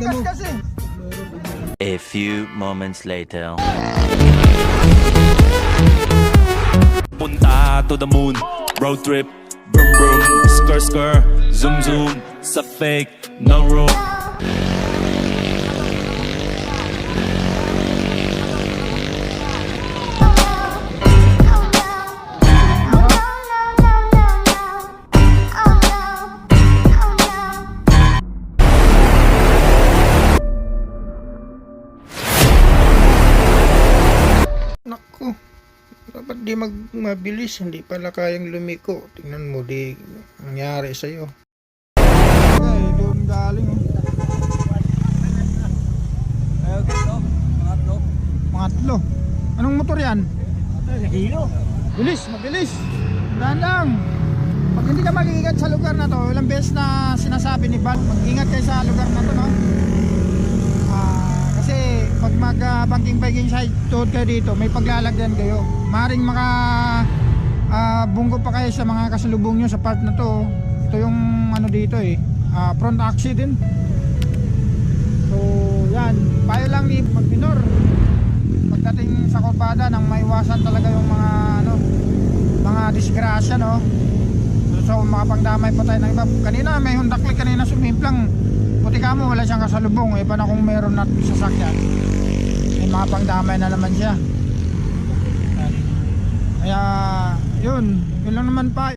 Mo. A few moments later. Punta to the moon, road trip, vroom vroom, skr skr, zoom zoom, sa fake, no room. Dapat di mag mabilis, hindi pala kayang lumiko. Tingnan mo, di nangyari sa'yo. Ay, doon galing. oh. Mga atlo. Anong motor yan? Hilo. Bilis, mabilis. Dahan lang. Pag hindi ka mag-iingat sa lugar na to, ilang beses na sinasabi ni Bal, mag-ingat kayo sa lugar na to, no? Pag mag-banking biking side tour kayo dito, may paglalagyan kayo. Maring maka ah, bunggo pa kayo sa mga kasalubong nyo sa part na to. Ito yung ano dito eh, ah, front accident. So, yan. Payo lang ni Magminor. Pagdating sa kurbada nang maiwasan talaga yung mga ano, mga disgrasya, no? So, makapagdamay pa tayo ng iba. Kanina, may hundakli kanina sumimplang. Puti ka mo, wala siyang kasalubong. Iba na kung meron na sasakyan. May makapagdamay na naman siya. Kaya, yun. Yun lang naman pa.